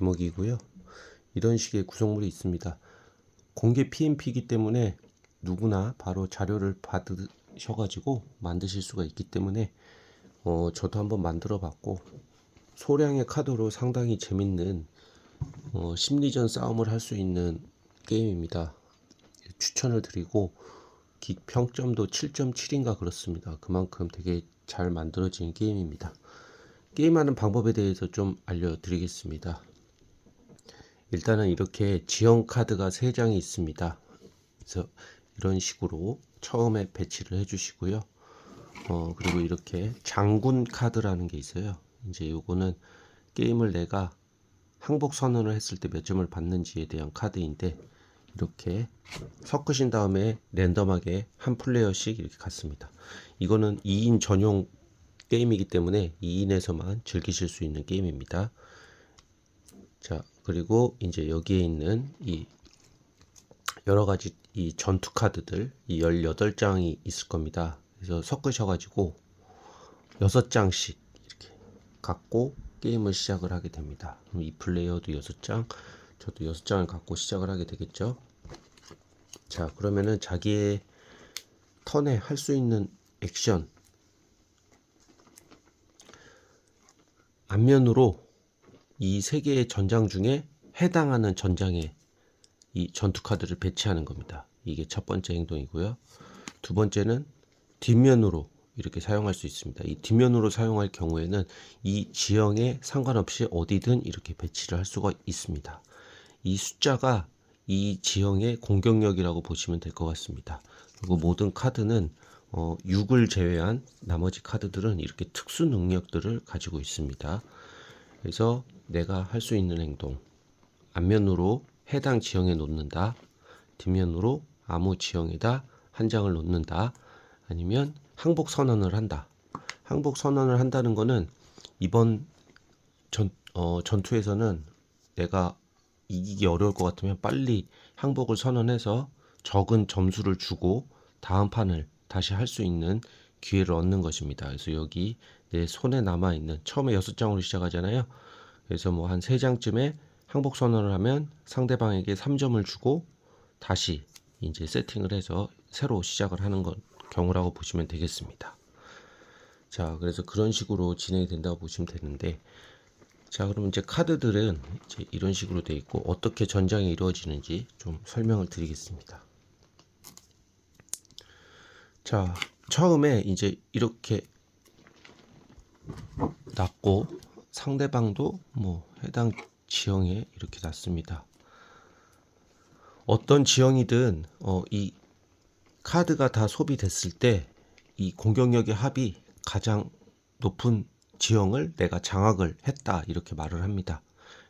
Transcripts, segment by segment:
제목이고요. 이런 식의 구성물이 있습니다. 공개 PMP이기 때문에 누구나 바로 자료를 받으셔가지고 만드실 수가 있기 때문에 어, 저도 한번 만들어 봤고 소량의 카드로 상당히 재밌는 어, 심리전 싸움을 할 수 있는 게임입니다. 추천을 드리고 기- 평점도 7.7인가 그렇습니다. 그만큼 되게 잘 만들어진 게임입니다. 게임하는 방법에 대해서 좀 알려드리겠습니다. 일단은 이렇게 지형 카드가 3장이 있습니다. 그래서 이런 식으로 처음에 배치를 해주시고요. 어, 그리고 이렇게 장군 카드라는 게 있어요. 이제 요거는 게임을 내가 항복 선언을 했을 때 몇 점을 받는지에 대한 카드인데 이렇게 섞으신 다음에 랜덤하게 한 플레이어씩 이렇게 갔습니다. 이거는 2인 전용 게임이기 때문에 2인에서만 즐기실 수 있는 게임입니다. 자, 그리고 이제 여기에 있는 이 여러 가지 이 전투 카드들 이 18장이 있을 겁니다. 그래서 섞으셔 가지고 6장씩 이렇게 갖고 게임을 시작을 하게 됩니다. 그럼 이 플레이어도 6장, 저도 6장을 갖고 시작을 하게 되겠죠. 자, 그러면은 자기의 턴에 할 수 있는 액션 앞면으로 이 세 개의 전장 중에 해당하는 전장에 이 전투 카드를 배치하는 겁니다. 이게 첫 번째 행동이고요. 두 번째는 뒷면으로 이렇게 사용할 수 있습니다. 이 뒷면으로 사용할 경우에는 이 지형에 상관없이 어디든 이렇게 배치를 할 수가 있습니다. 이 숫자가 이 지형의 공격력이라고 보시면 될 것 같습니다. 그리고 모든 카드는 어, 6을 제외한 나머지 카드들은 이렇게 특수 능력들을 가지고 있습니다. 그래서 내가 할 수 있는 행동 앞면으로 해당 지형에 놓는다. 뒷면으로 아무 지형에다 한 장을 놓는다. 아니면 항복 선언을 한다. 항복 선언을 한다는 거는 이번 전, 어, 전투에서는 내가 이기기 어려울 것 같으면 빨리 항복을 선언해서 적은 점수를 주고 다음 판을 다시 할 수 있는 기회를 얻는 것입니다. 그래서 여기 내 손에 남아 있는 처음에 여섯 장으로 시작하잖아요. 그래서 뭐 한 세 장쯤에 항복 선언을 하면 상대방에게 3점을 주고 다시 이제 세팅을 해서 새로 시작을 하는 것 경우라고 보시면 되겠습니다. 자, 그래서 그런 식으로 진행이 된다고 보시면 되는데 자, 그럼 이제 카드들은 이제 이런 식으로 돼 있고 어떻게 전장이 이루어지는지 좀 설명을 드리겠습니다. 자, 처음에 이제 이렇게 놨고 상대방도 뭐 해당 지형에 이렇게 놨습니다. 어떤 지형이든 어, 이 카드가 다 소비됐을 때 이 공격력의 합이 가장 높은 지형을 내가 장악을 했다 이렇게 말을 합니다.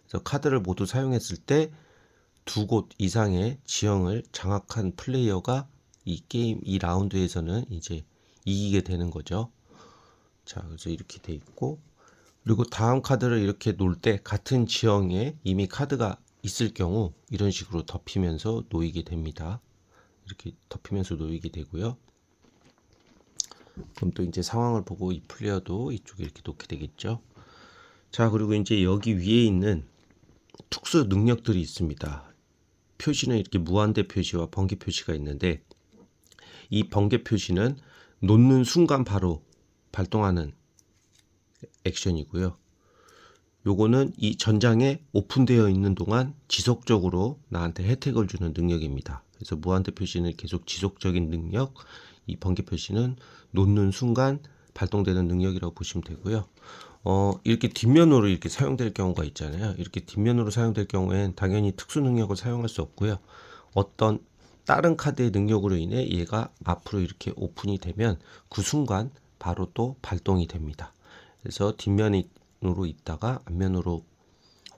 그래서 카드를 모두 사용했을 때 두 곳 이상의 지형을 장악한 플레이어가 이 게임 이 라운드에서는 이제 이기게 되는 거죠. 자, 그래서 이렇게 돼 있고 그리고 다음 카드를 이렇게 놓을 때 같은 지형에 이미 카드가 있을 경우 이런 식으로 덮이면서 놓이게 됩니다. 이렇게 덮이면서 놓이게 되고요. 그럼 또 이제 상황을 보고 이 플레이어도 이쪽에 이렇게 놓게 되겠죠. 자, 그리고 이제 여기 위에 있는 특수 능력들이 있습니다. 표시는 이렇게 무한대 표시와 번개 표시가 있는데 이 번개 표시는 놓는 순간 바로 발동하는 액션이고요. 요거는 이 전장에 오픈되어 있는 동안 지속적으로 나한테 혜택을 주는 능력입니다. 그래서 무한대 표시는 계속 지속적인 능력, 이 번개 표시는 놓는 순간 발동되는 능력이라고 보시면 되고요. 어, 이렇게 뒷면으로 이렇게 사용될 경우가 있잖아요. 이렇게 뒷면으로 사용될 경우엔 당연히 특수 능력을 사용할 수 없고요. 어떤 다른 카드의 능력으로 인해 얘가 앞으로 이렇게 오픈이 되면 그 순간 바로 또 발동이 됩니다. 그래서 뒷면으로 있다가 앞면으로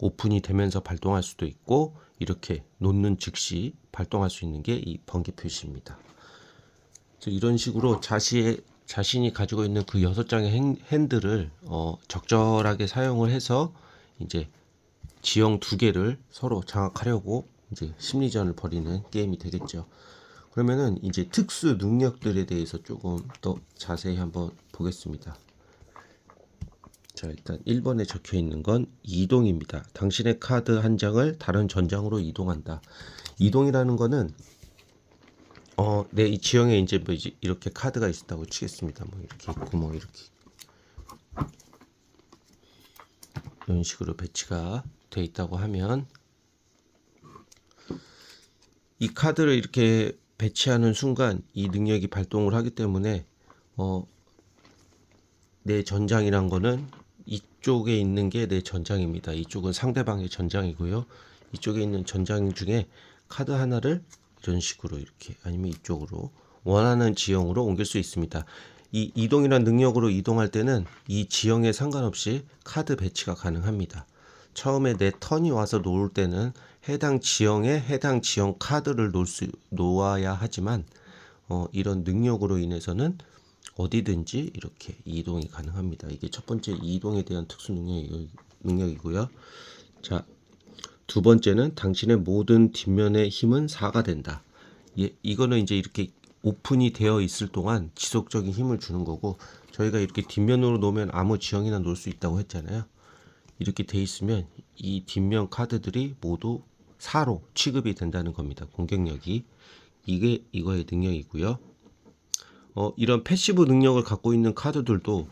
오픈이 되면서 발동할 수도 있고 이렇게 놓는 즉시 발동할 수 있는 게 이 번개 표시입니다. 이런 식으로 자신의 자신이 가지고 있는 그 여섯 장의 핸- 핸들을 어, 적절하게 사용을 해서 이제 지형 두 개를 서로 장악하려고 이제 심리전을 벌이는 게임이 되겠죠. 그러면은 이제 특수 능력들에 대해서 조금 더 자세히 한번 보겠습니다. 자, 일단 1번에 적혀 있는 건 이동입니다. 당신의 카드 한 장을 다른 전장으로 이동한다. 이동이라는 거는 어, 내 이 지형에 이제 뭐 이제 이렇게 카드가 있다고 치겠습니다. 뭐 이렇게 있고 뭐 이렇게 이런 식으로 배치가 돼 있다고 하면 이 카드를 이렇게 배치하는 순간 이 능력이 발동을 하기 때문에 어, 내 전장이란 거는 이쪽에 있는 게 내 전장입니다. 이쪽은 상대방의 전장이고요. 이쪽에 있는 전장 중에 카드 하나를 이런 식으로 이렇게 아니면 이쪽으로 원하는 지형으로 옮길 수 있습니다. 이 이동이란 능력으로 이동할 때는 이 지형에 상관없이 카드 배치가 가능합니다. 처음에 내 턴이 와서 놓을 때는 해당 지형에 해당 지형 카드를 놓을 수, 놓아야 하지만 어, 이런 능력으로 인해서는 어디든지 이렇게 이동이 가능합니다. 이게 첫 번째 이동에 대한 특수 능력이, 능력이고요. 자, 두 번째는 당신의 모든 뒷면의 힘은 4가 된다. 예, 이거는 이제 이렇게 오픈이 되어 있을 동안 지속적인 힘을 주는 거고 저희가 이렇게 뒷면으로 놓으면 아무 지형이나 놓을 수 있다고 했잖아요. 이렇게 돼 있으면 이 뒷면 카드들이 모두 4로 취급이 된다는 겁니다. 공격력이 이게 이거의 능력이고요. 어, 이런 패시브 능력을 갖고 있는 카드들도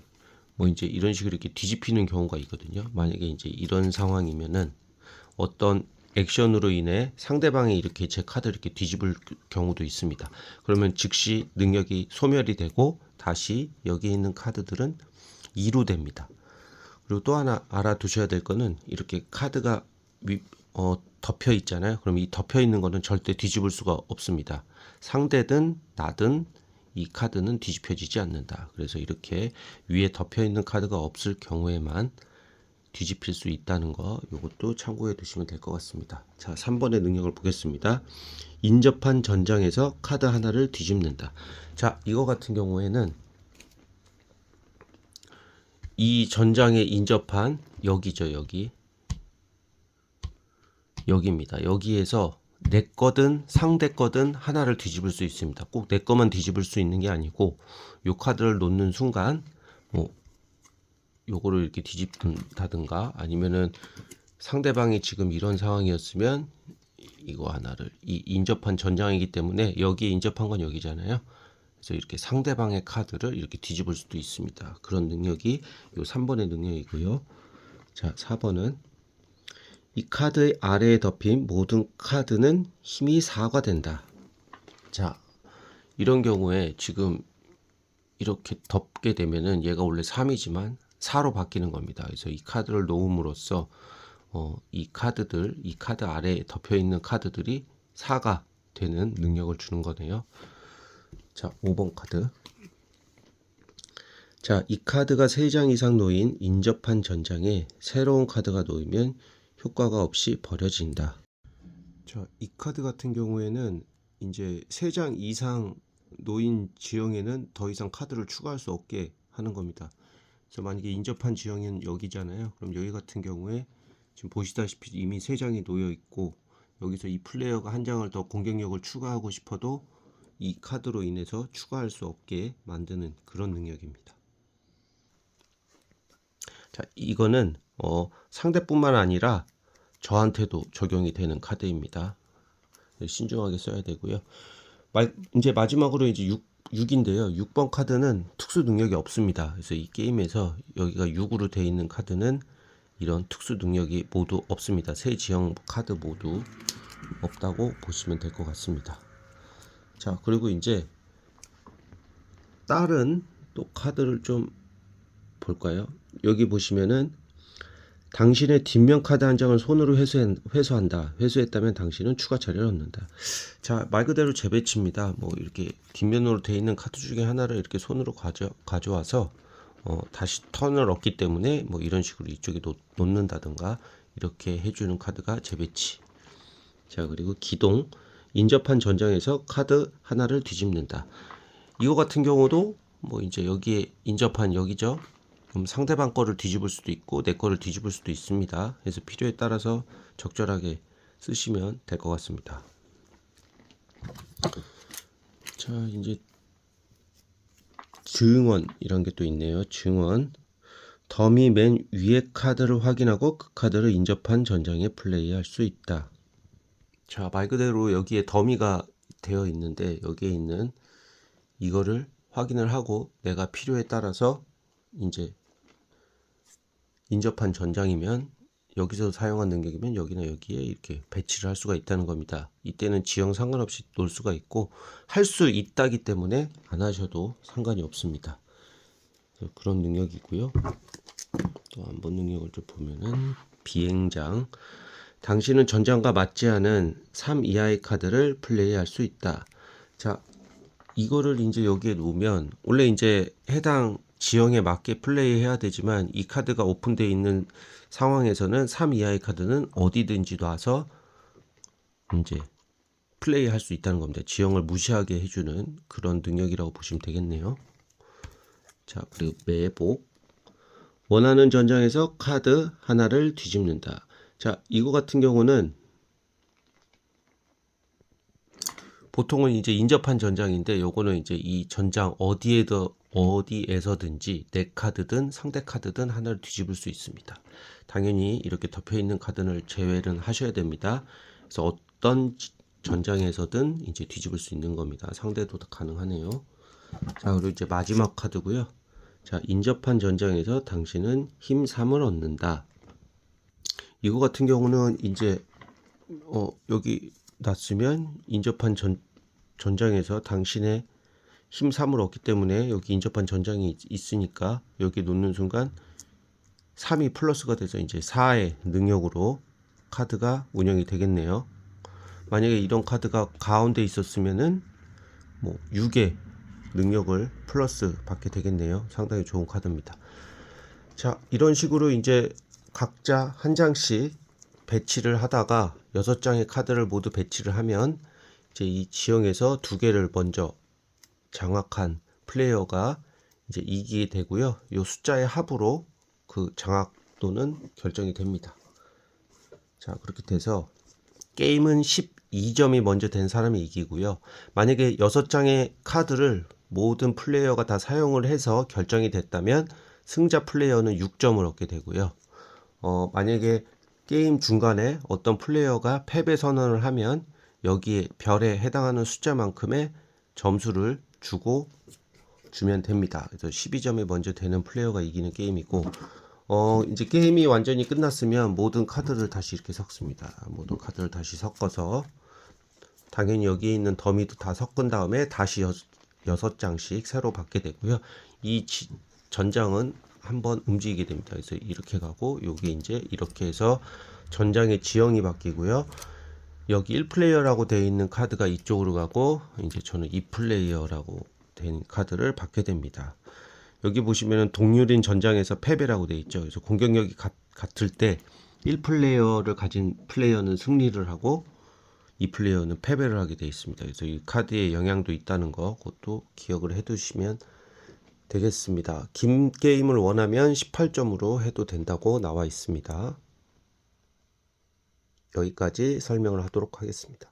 뭐 이제 이런 식으로 이렇게 뒤집히는 경우가 있거든요. 만약에 이제 이런 상황이면은 어떤 액션으로 인해 상대방이 이렇게 제 카드를 이렇게 뒤집을 경우도 있습니다. 그러면 즉시 능력이 소멸이 되고 다시 여기 있는 카드들은 2로 됩니다. 그리고 또 하나 알아두셔야 될 거는 이렇게 카드가 위, 어, 덮여 있잖아요. 그럼 이 덮여 있는 거는 절대 뒤집을 수가 없습니다. 상대든 나든 이 카드는 뒤집혀지지 않는다. 그래서 이렇게 위에 덮여 있는 카드가 없을 경우에만 뒤집힐 수 있다는 거 이것도 참고해 두시면 될 것 같습니다. 자, 3번의 능력을 보겠습니다. 인접한 전장에서 카드 하나를 뒤집는다. 자, 이거 같은 경우에는 이 전장에 인접한 여기죠, 여기. 여기입니다. 여기에서 내 거든 상대 거든 하나를 뒤집을 수 있습니다. 꼭 내 거만 뒤집을 수 있는 게 아니고 요 카드를 놓는 순간 뭐 요거를 이렇게 뒤집다든가 아니면은 상대방이 지금 이런 상황이었으면 이거 하나를 이 인접한 전장이기 때문에 여기에 인접한 건 여기잖아요. 그래서 이렇게 상대방의 카드를 이렇게 뒤집을 수도 있습니다. 그런 능력이 요 3번의 능력이고요. 자, 4번은 이 카드의 아래에 덮인 모든 카드는 힘이 4가 된다. 자, 이런 경우에 지금 이렇게 덮게 되면은 얘가 원래 3이지만 4로 바뀌는 겁니다. 그래서 이 카드를 놓음으로써 어, 이 카드들, 이 카드 아래에 덮여 있는 카드들이 4가 되는 능력을 주는 거네요. 자, 5번 카드. 자, 이 카드가 3장 이상 놓인 인접한 전장에 새로운 카드가 놓이면 효과가 없이 버려진다. 자, 이 카드 같은 경우에는 이제 3장 이상 놓인 지형에는 더 이상 카드를 추가할 수 없게 하는 겁니다. 그래서 만약에 인접한 지형은 여기잖아요. 그럼 여기 같은 경우에 지금 보시다시피 이미 3장이 놓여 있고 여기서 이 플레이어가 한 장을 더 공격력을 추가하고 싶어도 이 카드로 인해서 추가할 수 없게 만드는 그런 능력입니다. 자, 이거는 어, 상대뿐만 아니라 저한테도 적용이 되는 카드입니다. 신중하게 써야 되고요. 마, 이제 마지막으로 이제 6, 6인데요. 6번 카드는 특수 능력이 없습니다. 그래서 이 게임에서 여기가 6으로 되어 있는 카드는 이런 특수 능력이 모두 없습니다. 세 지형 카드 모두 없다고 보시면 될 것 같습니다. 자, 그리고 이제 다른 또 카드를 좀 볼까요? 여기 보시면은 당신의 뒷면 카드 한 장을 손으로 회수, 회수한다. 회수했다면 당신은 추가 자료를 얻는다. 자, 말 그대로 재배치입니다. 뭐 이렇게 뒷면으로 되어 있는 카드 중에 하나를 이렇게 손으로 가져, 가져와서 어, 다시 턴을 얻기 때문에 뭐 이런 식으로 이쪽에 놓, 놓는다든가 이렇게 해주는 카드가 재배치. 자, 그리고 기동. 인접한 전장에서 카드 하나를 뒤집는다. 이거 같은 경우도 뭐 이제 여기에 인접한 여기죠. 그럼 상대방 거를 뒤집을 수도 있고 내 거를 뒤집을 수도 있습니다. 그래서 필요에 따라서 적절하게 쓰시면 될 것 같습니다. 자, 이제 증언 이런 게 또 있네요. 증언. 더미 맨 위의 카드를 확인하고 그 카드를 인접한 전장에 플레이할 수 있다. 자, 말 그대로 여기에 더미가 되어 있는데 여기에 있는 이거를 확인을 하고 내가 필요에 따라서 이제 인접한 전장이면 여기서 사용한 능력이면 여기나 여기에 이렇게 배치를 할 수가 있다는 겁니다. 이때는 지형 상관없이 놓을 수가 있고 할 수 있다기 때문에 안 하셔도 상관이 없습니다. 그런 능력이고요. 또 한번 능력을 좀 보면은 비행장 당신은 전장과 맞지 않은 3 이하의 카드를 플레이할 수 있다. 자, 이거를 이제 여기에 놓으면 원래 이제 해당 지형에 맞게 플레이해야 되지만 이 카드가 오픈되어 있는 상황에서는 3 이하의 카드는 어디든지 놔서 이제 플레이할 수 있다는 겁니다. 지형을 무시하게 해주는 그런 능력이라고 보시면 되겠네요. 자, 그리고 매복 원하는 전장에서 카드 하나를 뒤집는다. 자, 이거 같은 경우는 보통은 이제 인접한 전장인데 요거는 이제 이 전장 어디에도 어디에서든지 내 카드든 상대 카드든 하나를 뒤집을 수 있습니다. 당연히 이렇게 덮여 있는 카드를 제외는 하셔야 됩니다. 그래서 어떤 지- 전장에서든 이제 뒤집을 수 있는 겁니다. 상대도 다 가능하네요. 자, 그리고 이제 마지막 카드고요. 자, 인접한 전장에서 당신은 힘 3을 얻는다. 이거 같은 경우는 이제 어, 여기 놨으면 인접한 전, 전장에서 당신의 힘 3을 얻기 때문에 여기 인접한 전장이 있- 있으니까 여기 놓는 순간 3이 플러스가 돼서 이제 4의 능력으로 카드가 운영이 되겠네요. 만약에 이런 카드가 가운데 있었으면은 뭐 6의 능력을 플러스 받게 되겠네요. 상당히 좋은 카드입니다. 자, 이런 식으로 이제 각자 한 장씩 배치를 하다가 여섯 장의 카드를 모두 배치를 하면 이제 이 지형에서 두 개를 먼저 장악한 플레이어가 이제 이기게 되고요. 요 숫자의 합으로 그 장악도는 결정이 됩니다. 자, 그렇게 돼서 게임은 12점이 먼저 된 사람이 이기고요. 만약에 6장의 카드를 모든 플레이어가 다 사용을 해서 결정이 됐다면 승자 플레이어는 6점을 얻게 되고요. 어, 만약에 게임 중간에 어떤 플레이어가 패배 선언을 하면 여기에 별에 해당하는 숫자만큼의 점수를 주고 주면 됩니다. 그래서 12점이 먼저 되는 플레이어가 이기는 게임이고 어, 이제 게임이 완전히 끝났으면 모든 카드를 다시 이렇게 섞습니다. 모든 카드를 다시 섞어서 당연히 여기에 있는 더미도 다 섞은 다음에 다시 여, 여섯 장씩 새로 받게 되고요. 이 지- 전장은 한번 움직이게 됩니다. 그래서 이렇게 가고 여기 이제 이렇게 해서 전장의 지형이 바뀌고요. 여기 1플레이어라고 되어 있는 카드가 이쪽으로 가고 이제 저는 2플레이어라고 된 카드를 받게 됩니다. 여기 보시면은 동률인 전장에서 패배라고 되어 있죠. 그래서 공격력이 같, 같을 때 1플레이어를 가진 플레이어는 승리를 하고 2플레이어는 패배를 하게 되어 있습니다. 그래서 이 카드에 영향도 있다는 거 그것도 기억을 해 두시면 되겠습니다. 긴 게임을 원하면 18점으로 해도 된다고 나와 있습니다. 여기까지 설명을 하도록 하겠습니다.